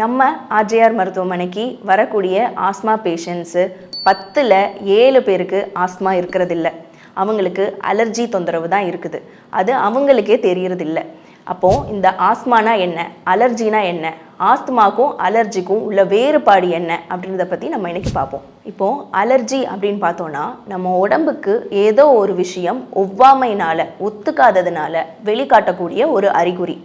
நம்ம ஆர்ஜேஆர் மருத்துவமனைக்கு வரக்கூடிய ஆஸ்மா பேஷண்ட்ஸு பத்தில் ஏழு பேருக்கு ஆஸ்மா இருக்கிறதில்ல. அவங்களுக்கு அலர்ஜி தொந்தரவு தான் இருக்குது. அது அவங்களுக்கே தெரியறதில்ல. அப்போது இந்த ஆஸ்மானா என்ன? அலர்ஜினா என்ன? ஆஸ்துமாக்கும் அலர்ஜிக்கும் உள்ள வேறுபாடு என்ன அப்படின்றத பற்றி நம்ம இன்னைக்கு பார்ப்போம். இப்போது அலர்ஜி அப்படின்னு பார்த்தோன்னா நம்ம உடம்புக்கு ஏதோ ஒரு விஷயம் ஒவ்வாமையினால் ஒத்துக்காததுனால வெளிக்காட்டக்கூடிய ஒரு அறிகுறி.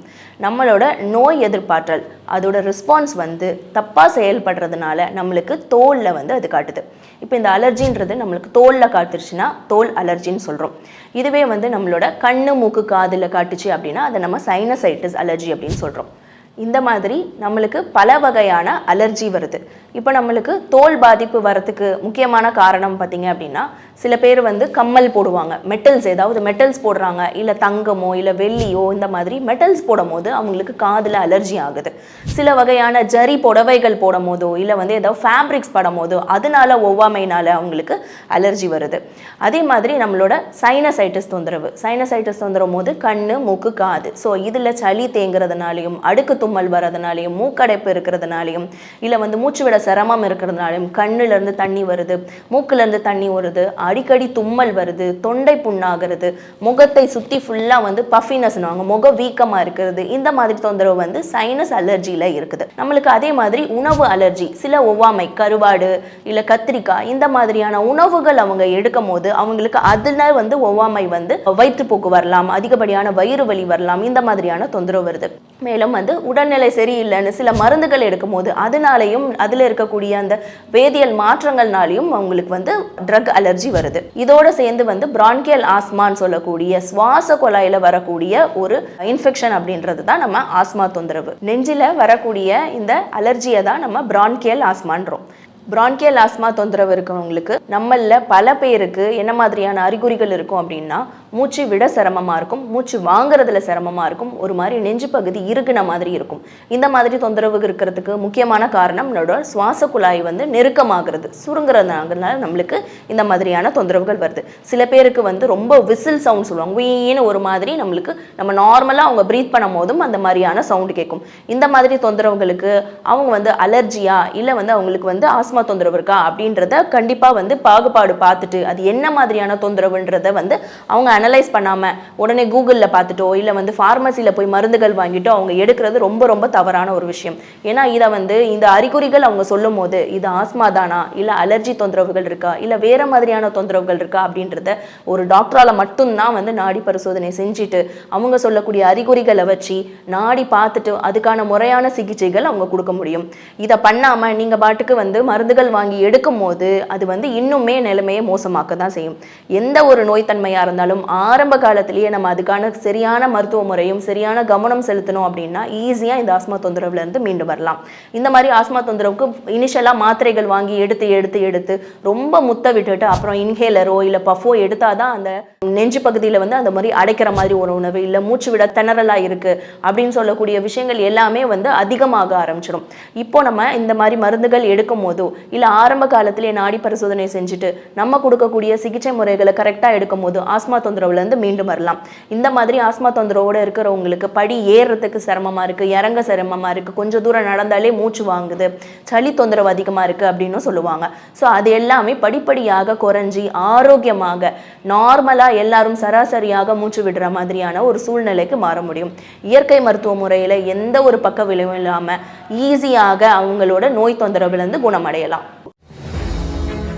நம்மளோட நோய் எதிர்ப்பாற்றல் அதோட ரெஸ்பான்ஸ் வந்து தப்பாக செயல்படுறதுனால நம்மளுக்கு தோலில் வந்து அது காட்டுது. இப்போ இந்த அலர்ஜின்றது நம்மளுக்கு தோலில் காட்டுருச்சுன்னா தோல் அலர்ஜின்னு சொல்கிறோம் இதுவே வந்து நம்மளோட கண்ணு மூக்கு காதில் காட்டுச்சு அப்படின்னா அதை நம்ம சைனசைட்டிஸ் அலர்ஜி அப்படின்னு சொல்கிறோம் இந்த மாதிரி நம்மளுக்கு பல வகையான அலர்ஜி வருது. இப்போ நம்மளுக்கு தோல் பாதிப்பு வரத்துக்கு முக்கியமான காரணம் பார்த்தீங்க அப்படின்னா சில பேர் வந்து கம்மல் போடுவாங்க. மெட்டல்ஸ் ஏதாவது மெட்டல்ஸ் போடுறாங்க. இல்லை தங்கமோ இல்லை வெள்ளியோ இந்த மாதிரி மெட்டல்ஸ் போடும் போது அவங்களுக்கு காதில் அலர்ஜி ஆகுது. சில வகையான ஜரி புடவைகள் போடும் போதோ இல்லை வந்து ஏதாவது ஃபேப்ரிக்ஸ் படும் போதோ அதனால ஒவ்வாமைனால அவங்களுக்கு அலர்ஜி வருது. அதே மாதிரி நம்மளோட சைனசைட்டிஸ் தொந்தரவு. சைனசைட்டிஸ் தொந்தரவு போது கண் மூக்கு காது. ஸோ இதில் சளி தேங்குறதுனாலையும் அடுக்கு தும்மல் வரதுனாலையும் மூக்கடைப்பு இருக்கிறதுனாலையும் இல்லை வந்து மூச்சு விட சிரமம் இருக்கிறதுனாலையும் கண்ணுல இருந்து தண்ணி வருது மூக்குல இருந்து தண்ணி வருது அடிக்கடி தும்மல் வருது தொண்டை புண்ணாகிறது முகத்தை சுற்றி ஃபுல்லாக வந்து பஃபினஸ்னுவாங்க முகம் வீக்கமாக இருக்கிறது இந்த மாதிரி தொந்தரவு வந்து சைனஸ் அலர்ஜியில் இருக்குது. நம்மளுக்கு அதே மாதிரி உணவு அலர்ஜி சில ஒவ்வாமை கருவாடு இல்லை கத்திரிக்காய் இந்த மாதிரியான உணவுகள் அவங்க எடுக்கும் போது அவங்களுக்கு அதில் வந்து ஒவ்வாமை வந்து வயிற்றுப்போக்கு வரலாம் அதிகப்படியான வயிறு வலி வரலாம் இந்த மாதிரியான தொந்தரவு வருது. மேலும் வந்து உடல்நிலை சரியில்லைன்னு சில மருந்துகள் எடுக்கும் போது அதனாலையும் அதில் இருக்கக்கூடிய அந்த வேதியியல் மாற்றங்கள்னாலையும் அவங்களுக்கு வந்து ட்ரக் அலர்ஜி வருது. இதோட சேர்ந்து வந்து பிரான்கியல் ஆஸ்மான்னு சொல்லக்கூடிய சுவாச குழாயில வரக்கூடிய ஒரு இன்ஃபெக்ஷன் அப்படின்றது தான் நம்ம ஆஸ்மா தொந்தரவு. நெஞ்சில் வரக்கூடிய இந்த அலர்ஜியை தான் நம்ம பிரான்கியல் ஆஸ்மான்றோம் பிரான்கியல் ஆஸ்மா தொந்தரவு இருக்கிறவங்களுக்கு நம்மளில் பல பேருக்கு என்ன மாதிரியான அறிகுறிகள் இருக்கும் அப்படின்னா மூச்சு விட சிரமமாக இருக்கும் மூச்சு வாங்குறதுல சிரமமாக இருக்கும் ஒரு மாதிரி நெஞ்சு பகுதி இருக்கின மாதிரி இருக்கும். இந்த மாதிரி தொந்தரவு இருக்கிறதுக்கு முக்கியமான காரணம் நம்மளோட சுவாச குழாய் வந்து நெருக்கமாகிறது சுருங்குறதுனால நம்மளுக்கு இந்த மாதிரியான தொந்தரவுகள் வருது. சில பேருக்கு வந்து ரொம்ப விசில் சவுண்ட் சொல்லுவாங்க வீன்னு ஒரு மாதிரி நம்மளுக்கு நம்ம நார்மலாக அவங்க ப்ரீத் பண்ணும் போதும் அந்த மாதிரியான சவுண்டு கேட்கும் இந்த மாதிரி தொந்தரவுகளுக்கு அவங்க வந்து அலர்ஜியா இல்லை வந்து அவங்களுக்கு வந்து ஆஸ்மா தொந்தரவு இருக்கா அப்படின்றத கண்டிப்பாக வந்து பாகுபாடு பார்த்துட்டு அது என்ன மாதிரியான தொந்தரவுன்றத வந்து அவங்க அனலைஸ் பண்ணாமல் உடனே கூகுளில் பார்த்துட்டோ இல்லை வந்து ஃபார்மசியில் போய் மருந்துகள் வாங்கிட்டோ அவங்க எடுக்கிறது ரொம்ப ரொம்ப தவறான ஒரு விஷயம். ஏன்னா இதை வந்து இந்த அறிகுறிகள் அவங்க சொல்லும் போது இது ஆஸ்மா தானா? இல்லை அலர்ஜி தொந்தரவுகள் இருக்கா? இல்லை வேறு மாதிரியான தொந்தரவுகள் இருக்கா? அப்படின்றத ஒரு டாக்டரால் மட்டும்தான் வந்து நாடி பரிசோதனை செஞ்சுட்டு அவங்க சொல்லக்கூடிய அறிகுறிகளை வச்சு நாடி பார்த்துட்டு அதுக்கான முறையான சிகிச்சைகள் அவங்க கொடுக்க முடியும். இதை பண்ணாமல் நீங்கள் பாட்டுக்கு வந்து மருந்துகள் வாங்கி எடுக்கும் போது அது வந்து இன்னுமே நிலைமையை மோசமாக்க தான் செய்யும். எந்த ஒரு நோய்த்தன்மையாக இருந்தாலும் ஆரம்ப காலத்திலேயே நம்ம அதுக்கான சரியான மருத்துவ முறையும் சரியான கவனம் செலுத்தணும் அப்படின்னா ஈஸியாக இந்த ஆஸ்மா தொந்தரவுலேருந்து மீண்டு வரலாம். இந்த மாதிரி ஆஸ்மா தொந்தரவுக்கு இனிஷியலாக மாத்திரைகள் வாங்கி எடுத்து எடுத்து எடுத்து ரொம்ப முத்த விட்டுட்டு அப்புறம் இன்ஹேலரோ இல்லை பஃபோ எடுத்தால் தான் அந்த நெஞ்சு பகுதியில் வந்து அந்த மாதிரி அடைக்கிற மாதிரி ஒரு உணவு இல்லை மூச்சு விட திணறலாக இருக்குது அப்படின்னு சொல்லக்கூடிய விஷயங்கள் எல்லாமே வந்து அதிகமாக ஆரம்பிச்சிடும். இப்போ நம்ம இந்த மாதிரி மருந்துகள் எடுக்கும் போதோ இல்லை ஆரம்ப காலத்திலே நாடி பரிசோதனை செஞ்சுட்டு நம்ம கொடுக்கக்கூடிய சிகிச்சை முறைகளை கரெக்டாக எடுக்கும் போது ஆஸ்மா தொந்தரவு தொந்தரவுலேருந்து மீண்டும் வரலாம். இந்த மாதிரி ஆஸ்மா தொந்தரவோடு இருக்கிறவங்களுக்கு படி ஏறுறதுக்கு சிரமமாக இருக்குது இறங்க சிரமமாக இருக்குது கொஞ்சம் தூரம் நடந்தாலே மூச்சு வாங்குது சளி தொந்தரவு அதிகமாக இருக்குது அப்படின்னு சொல்லுவாங்க. ஸோ அது எல்லாமே படிப்படியாக குறைஞ்சி ஆரோக்கியமாக நார்மலாக எல்லாரும் சராசரியாக மூச்சு விடுற மாதிரியான ஒரு சூழ்நிலைக்கு மாற முடியும். இயற்கை மருத்துவ முறையில் எந்த ஒரு பக்க விளைவும் இல்லாமல் ஈஸியாக அவங்களோட நோய் தொந்தரவுலேருந்து குணமடையலாம்.